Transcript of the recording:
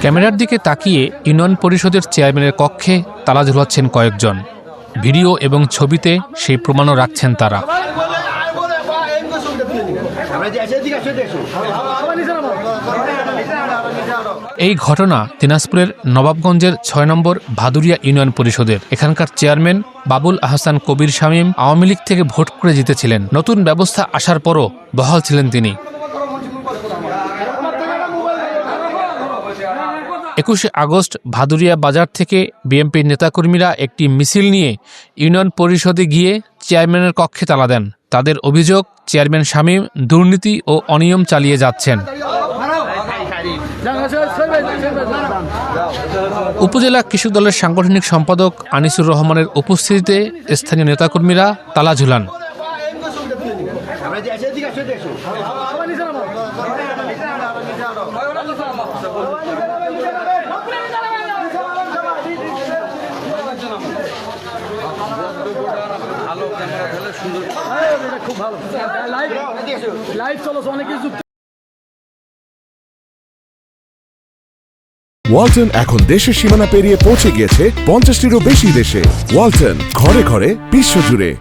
ক্যামেরার দিকে তাকিয়ে ইউনিয়ন পরিষদের চেয়ারম্যানের কক্ষে তালা ঝুলাচ্ছেন কয়েকজন। ভিডিও এবং ছবিতে সেই প্রমাণও রাখছেন তারা। এই ঘটনা দিনাজপুরের নবাবগঞ্জের ছয় নম্বর ভাদুরিয়া ইউনিয়ন পরিষদের। এখানকার চেয়ারম্যান বাবুল আহসান কবির শামীম আওয়ামী লীগ থেকে ভোট করে জিতেছিলেন। নতুন ব্যবস্থা আসার পরও বহাল ছিলেন তিনি। একুশে আগস্ট ভাদুরিয়া বাজার থেকে বিএনপির নেতাকর্মীরা একটি মিছিল নিয়ে ইউনিয়ন পরিষদে গিয়ে চেয়ারম্যানের কক্ষে তালা দেন। তাদের অভিযোগ, চেয়ারম্যান শামীম দুর্নীতি ও অনিয়ম চালিয়ে যাচ্ছেন। উপজেলা কৃষক দলের সাংগঠনিক সম্পাদক আনিসুর রহমানের উপস্থিতিতে স্থানীয় নেতাকর্মীরা তালা ঝুলান। খুব ভালো লাইভ অনেক কিছু ওয়ালটন এখন দেশের সীমানা পেরিয়ে পৌঁছে গিয়েছে পঞ্চাশটিরও বেশি দেশে। ওয়ালটন ঘরে ঘরে বিশ্বজুড়ে।